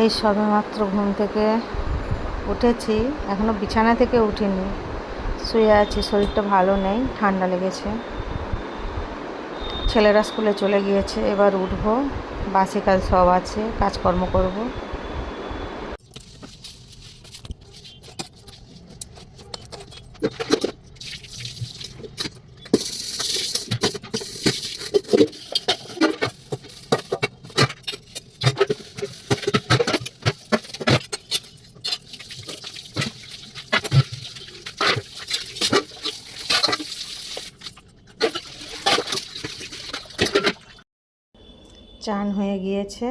এই সবে মাত্র ঘুম থেকে উঠেছি। এখনও বিছানা থেকে উঠিনি। শুয়ে আছি, শরীরটা ভালো নেই, ঠান্ডা লেগেছে। ছেলেরা স্কুলে চলে গিয়েছে, এবার উঠবো। বাসি কাজ সব আছে, কাজকর্ম করব। চান হয়ে গিয়েছে।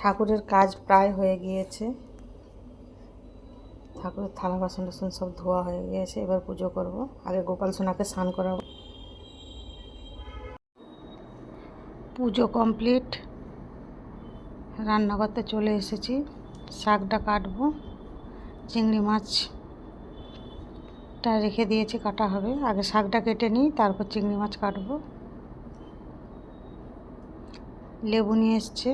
ঠাকুরের কাজ প্রায় হয়ে গিয়েছে। ঠাকুরের থালা বাসন টাসন সব ধোয়া হয়ে গিয়েছে। এবার পুজো করব। আগে গোপাল সোনাকে স্নান করাবো। পুজো কমপ্লিট। রান্না করতে চলে এসেছি। শাকটা কাটবো। চিংড়ি মাছটা রেখে দিয়েছি, কাটা হবে। আগে শাকটা কেটে নিই, তারপর চিংড়ি মাছ কাটবো। লেবু নিয়ে এসছে।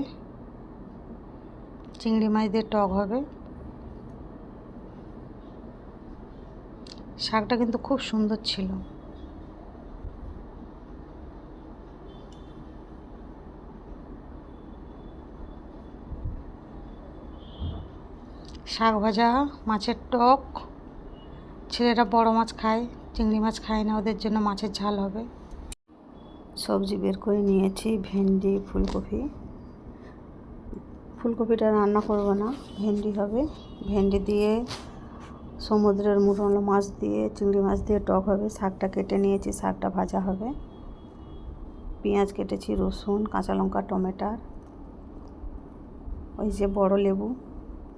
চিংড়ি মাছ দিয়ে টক হবে। শাকটা কিন্তু খুব সুন্দর ছিল। শাক ভাজা, মাছের টক। ছেলেরা বড় মাছ খায়, চিংড়ি মাছ খায় না, ওদের জন্য মাছের ঝাল হবে। সবজি বের করে নিয়েছি, ভেন্ডি, ফুলকপি। ফুলকপিটা রান্না করব না, ভেন্ডি হবে। ভেন্ডি দিয়ে সমুদ্রের মুরলো মাছ দিয়ে, চিংড়ি মাছ দিয়ে টক হবে। শাকটা কেটে নিয়েছি, শাকটা ভাজা হবে। পেঁয়াজ কেটেছি, রসুন, কাঁচা লঙ্কা টমেটার ওই যে বড় লেবু,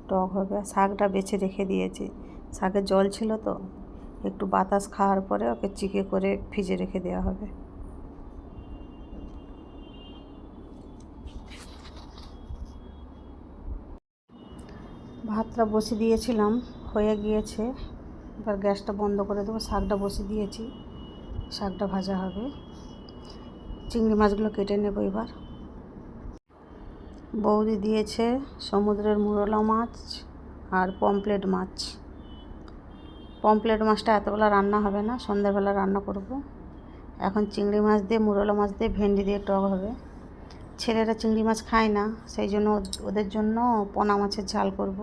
টক হবে। শাকটা বেছে রেখে দিয়েছি। শাকের জল ছিল তো, একটু বাতাস খাওয়ার পরে ওকে চিকে করে ভিজে রেখে দেওয়া হবে। ভাতটা বসে দিয়েছিলাম, হয়ে গিয়েছে। এবার গ্যাসটা বন্ধ করে দেবো, শাকটা বসে দিয়েছি, শাকটা ভাজা হবে। চিংড়ি মাছগুলো কেটে নেব এবার। বৌদি দিয়েছে সমুদ্রের মুরলা মাছ আর পমপ্লেট মাছ। পমপ্লেট মাছটা এতবেলা রান্না হবে না, সন্ধ্যাবেলা রান্না করব। এখন চিংড়ি মাছ দিয়ে, মুরলা মাছ দিয়ে, ভেন্ডি দিয়ে, টক হবে। ছেলেরা চিংড়ি মাছ খায় না, সেই জন্য ওদের জন্য পোনা মাছের ঝাল করব।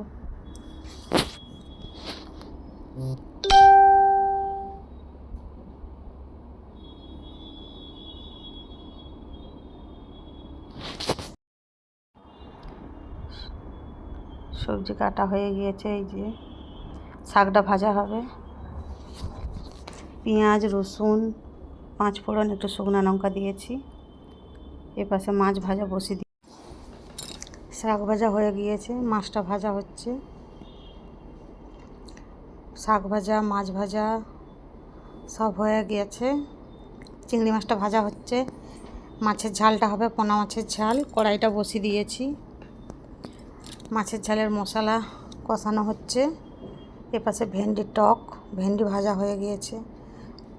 সবজি কাটা হয়ে গিয়েছে, এই যে শাকটা ভাজা হবে। পেঁয়াজ, রসুন, পাঁচ ফোড়ন, একটু শুকনো লঙ্কা দিয়েছি। এপাশে মাছ ভাজা বসিয়ে দিই। শাক ভাজা হয়ে গিয়েছে, মাছটা ভাজা হচ্ছে। শাক ভাজা, মাছ ভাজা সব হয়ে গিয়েছে। চিংড়ি মাছটা ভাজা হচ্ছে। মাছের ঝালটা হবে পোনা মাছের ঝাল, কড়াইটা বসিয়ে দিয়েছি। মাছের ঝালের মশলা কষানো হচ্ছে। এপাশে ভেন্ডির টক, ভেন্ডি ভাজা হয়ে গিয়েছে।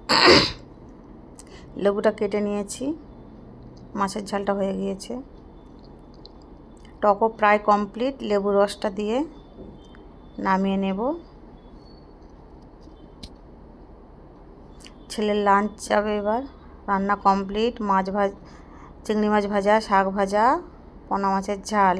লেবুটা কেটে নিয়েছি। মাছের ঝালটা হয়ে গিয়েছে। টকও প্রায় কমপ্লিট লেবু রসটা দিয়ে নামিয়ে নেব। ছেলের লাঞ্চ যাবে এবার। রান্না কমপ্লিট মাছ ভাজ চিংড়ি মাছ ভাজা, শাক ভাজা, পোনা মাছের ঝাল।